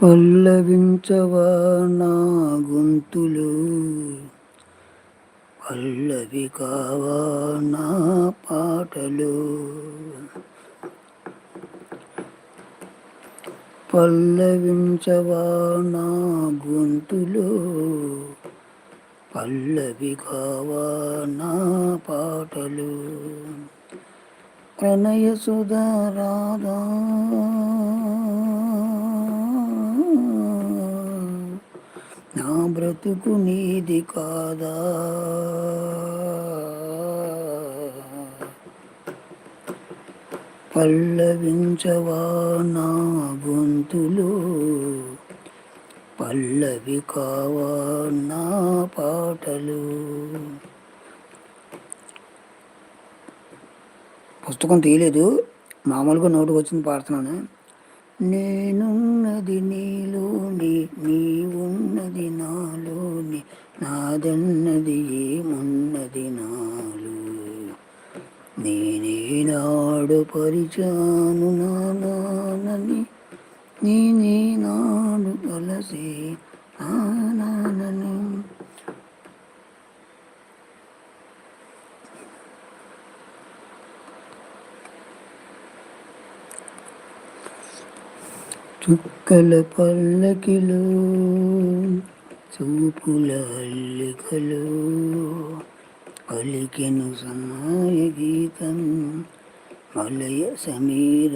పల్లవించవా నా గొంతులు పల్లవి కావా నా పాటలు. పల్లవించవా నా గొంతులు పల్లవి కావా నా పాటలు. ప్రణయ సుధారాధా బ్రతుకు నీది కాదా? పల్లవించవా నా గొంతులు? పల్లవి కావా నా పాటలు? పుస్తకం తీయలేదు. మామూలుగా నోటుకు వచ్చింది పాడుతున్నాను. నేనున్నది నీ నాలోని నాదన్నది ఏమున్నది నాలో? నేనేనాడు పరిచాను నా నేనే నాడు కలసి నానానని చుక్కల పల్లకిలో చూపుల అల్లికలు పలికెను సన్నాయ గీతం మలయ సమీర